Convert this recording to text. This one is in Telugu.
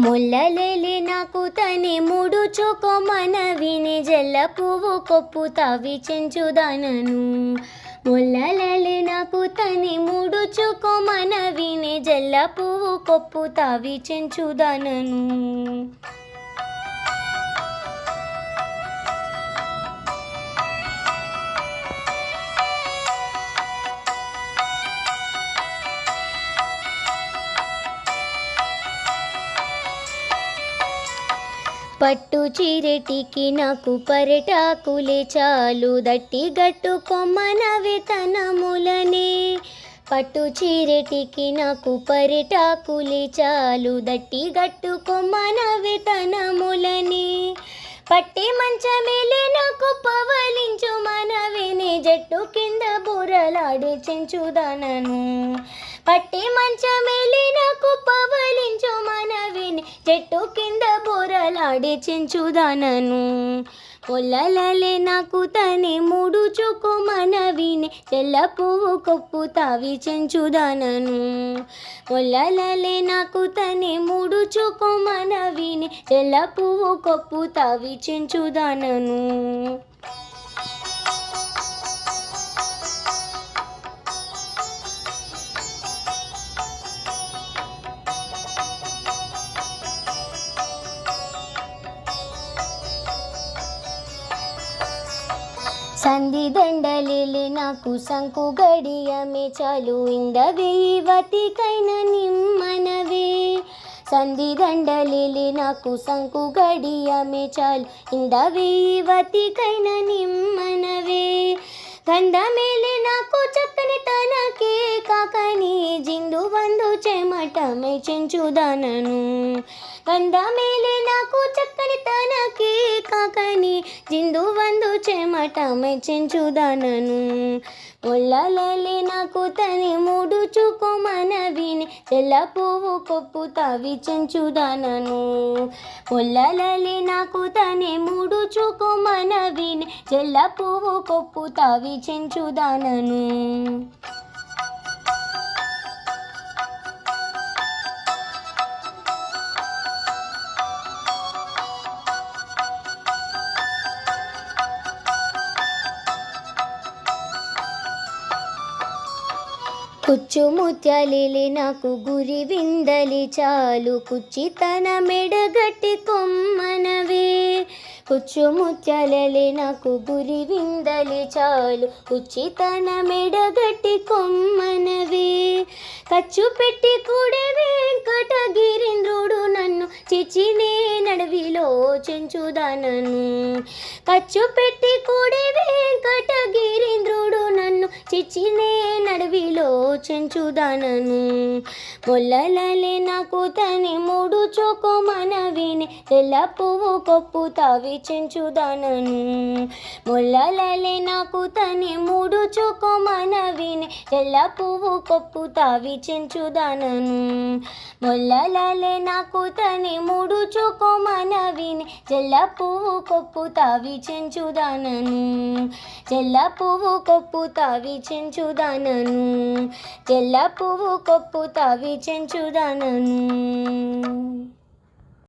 మొల్లలేలి నాకు తని మూడు చోకొమన విని జల్ల పువ్వు కొప్పు తవి చెంచుదనను. ముల్లలలి నాకు తని ముడుచుకో చోకొమన విని జల్ల పువ్వు కొప్పు తావి చెంచుదనను. పట్టు చీరెటికి నాకు పరటాకులే చాలు. దట్టి గట్టు కొమ్మన వితనములనే పట్టు చీరెటికి నాకు పరిటాకులే చాలు. దట్టి గట్టు కొమ్మన వితనములని పట్టి మంచమేలే నాకు పవలించు మనవిని. జట్టు కింద బుర్రలాడి చెంచుదనను. పట్టి మంచమేలే నాకు పవలించు మనవిని. జట్టు కింద బోరలాడి చెంచుదానను పొల్లలలే నాకు తనే మూడు చూకు మనవిని తెల్ల పువ్వు కొప్పు తావి చెంచుదనను. పొల్లలలే నాకు తనే మూడు చూకు మనవిని తెల్ల పువ్వు కొప్పు తావి చెంచుదానను. సంధి దండలిలి నాకు సంకు గడియమే చాలు. ఇందవే వతికైన నిమ్మనవే. సంధి దండలిలి నాకు సంకు గడియమే చాలు. ఇందవే వతికైన నిమ్మనవే. గంధమేలి నాకు చక్కని తనకే కాకని జిందు వందు చెమటమే చెంచుదానను గంధమేలి నాకు చక్కని తనకి కాకని జిందు వందు చెమటమే చెంచుదానను ఒళ్ళలే నాకు తని మూడు చూకు మన తెల్ల పువ్వు కొప్పు తవి చెంచుదనను. ఒళ్ళలే నాకు తని మూడు చూకు మన విని తెల్ల పువ్వు కొప్పు తావి చెంచుదానను. కుచ్చు ముత్యాలిలి నాకు గురి విందలి చాలు. కుచ్చి తన మెడగట్టి కొమ్మనవే. కుచ్చు ముత్యాలలి నాకు గురి విందలి చాలు. కుచ్చి తన మెడగట్టి కొమ్మనవే. ఖర్చు పెట్టి కూడే వెంకటగిరింద్రుడు నన్ను చిచినే నడవిలో చెంచుదనను. ఖర్చు పెట్టి కూడే వెంకటగిరింద్రుడు నన్ను చిచినే నడవిలో చెంచుదనను. మొల్లలలే నాకు తని మూడు చోకో మనవిని తెల్ల పువ్వు కొప్పు తావి చెంచుదనను. మొల్లలలే నాకు తని మూడు చోకో మనవిని తెల్ల పువ్వు కొప్పు తావి చెంచుదనను. మొల్లలలే నాకు తని మూడు చోకో మనవిని చెల్ల పువ్వు కొప్పు తావి చెంచుదానను. చెల్ల పువ్వు కొప్పు తావి చెంచుదానను తెల్ల పువ్వు కొప్పు తవి చెంచుదనను.